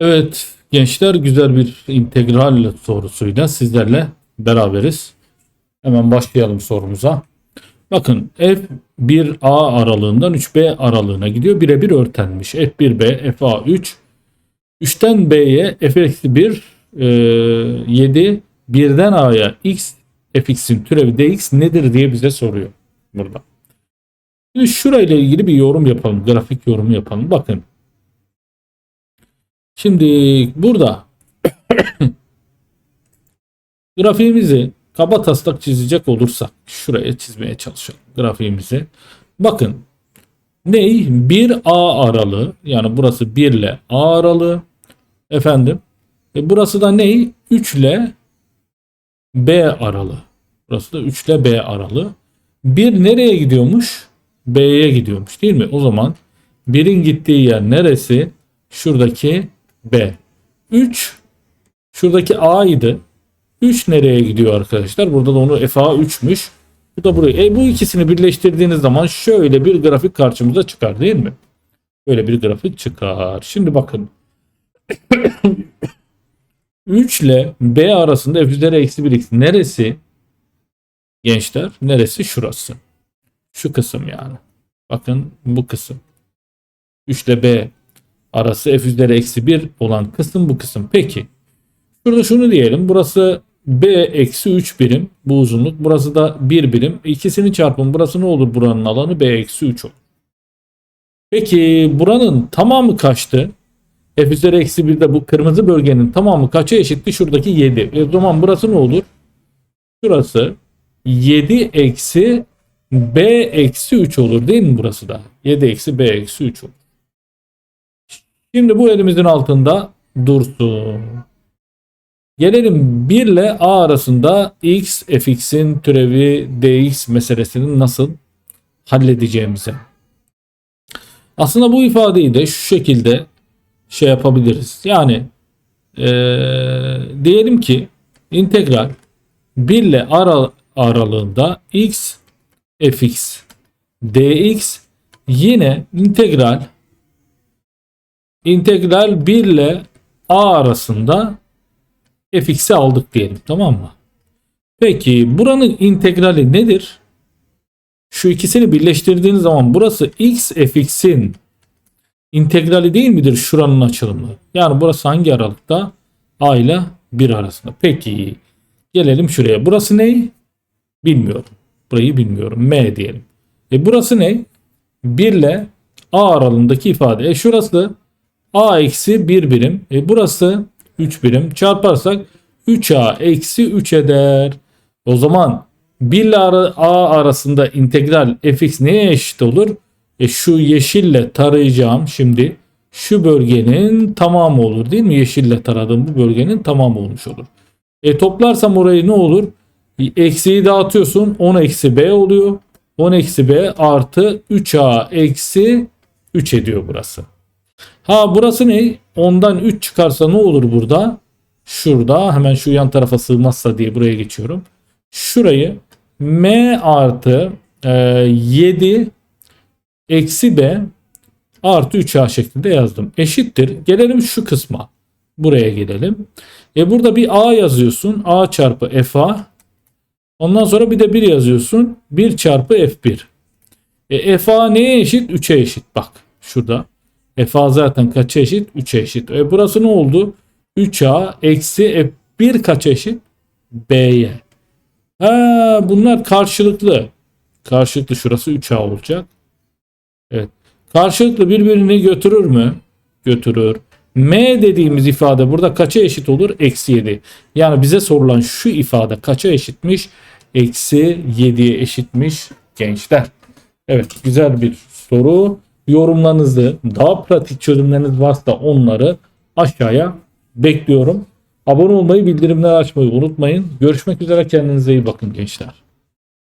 Evet gençler güzel bir integral sorusuyla sizlerle beraberiz. Hemen başlayalım sorumuza. Bakın f1a aralığından 3b aralığına gidiyor. Birebir örtenmiş. f1b, fa3. 3'ten b'ye f-1 e, 7 birden a'ya x fx'in türevi dx nedir diye bize soruyor burada. Şimdi şurayla ilgili bir yorum yapalım. Grafik yorumu yapalım. Bakın Şimdi burada grafiğimizi kaba taslak çizecek olursak şuraya çizmeye çalışalım grafiğimizi. Bakın ney? 1A aralığı yani burası 1 ile A aralığı efendim. E burası da ney? 3 ile B aralığı. Burası da 3 ile B aralığı. 1 nereye gidiyormuş? B'ye gidiyormuş değil mi? O zaman 1'in gittiği yer neresi? Şuradaki B. 3 şuradaki A idi. 3 nereye gidiyor arkadaşlar? Burada da onu FA 3'müş. Bu da buraya. E bu ikisini birleştirdiğiniz zaman şöyle bir grafik karşımıza çıkar değil mi? Böyle bir grafik çıkar. Şimdi bakın. 3 ile B arasında f üzeri eksi 1 x neresi? Gençler neresi? Şurası. Şu kısım yani. Bakın bu kısım. 3 ile B arası f üzeri eksi 1 olan kısım bu kısım. Peki. Şurada şunu diyelim. Burası b eksi 3 birim bu uzunluk. Burası da 1 birim. İkisini çarpın. Burası ne olur buranın alanı? b eksi 3 olur. Peki buranın tamamı kaçtı? f üzeri eksi 1'de bu kırmızı bölgenin tamamı kaça eşitti? Şuradaki 7. E o zaman burası ne olur? Şurası 7 eksi b eksi 3 olur değil mi burası da? 7 eksi b eksi 3 olur. Şimdi bu elimizin altında dursun. Gelelim 1 ile a arasında x fx'in türevi dx meselesini nasıl halledeceğimize. Aslında bu ifadeyi de şu şekilde şey yapabiliriz. Yani ee, diyelim ki integral 1 ile ara, aralığında x fx dx yine integral integral 1 ile a arasında fx'i aldık diyelim tamam mı? Peki buranın integrali nedir? Şu ikisini birleştirdiğiniz zaman burası x fx'in integrali değil midir şuranın açılımı? Yani burası hangi aralıkta? a ile 1 arasında. Peki gelelim şuraya. Burası ne? Bilmiyorum. Burayı bilmiyorum. M diyelim. E burası ne? 1 ile a aralığındaki ifade. E şurası a eksi 1 birim. E burası 3 birim. Çarparsak 3a eksi 3 eder. O zaman 1 ile a arasında integral fx neye eşit olur? E şu yeşille tarayacağım şimdi. Şu bölgenin tamamı olur değil mi? Yeşille taradığım bu bölgenin tamamı olmuş olur. E toplarsam orayı ne olur? Eksiyi dağıtıyorsun. 10 eksi b oluyor. 10 eksi b artı 3a eksi 3 ediyor burası. Ha burası ne? 10'dan 3 çıkarsa ne olur burada? Şurada hemen şu yan tarafa sığmazsa diye buraya geçiyorum. Şurayı m artı e, 7 eksi b artı 3a şeklinde yazdım. Eşittir. Gelelim şu kısma. Buraya gelelim. E burada bir a yazıyorsun. a çarpı fa. Ondan sonra bir de 1 yazıyorsun. 1 çarpı f1. E fa neye eşit? 3'e eşit. Bak şurada. F zaten kaça eşit? 3'e eşit. E burası ne oldu? 3A eksi F1 kaça eşit? B'ye. Ha, bunlar karşılıklı. Karşılıklı şurası 3A olacak. Evet. Karşılıklı birbirini götürür mü? Götürür. M dediğimiz ifade burada kaça eşit olur? Eksi 7. Yani bize sorulan şu ifade kaça eşitmiş? Eksi 7'ye eşitmiş gençler. Evet güzel bir soru yorumlarınızı, daha pratik çözümleriniz varsa onları aşağıya bekliyorum. Abone olmayı, bildirimleri açmayı unutmayın. Görüşmek üzere kendinize iyi bakın gençler.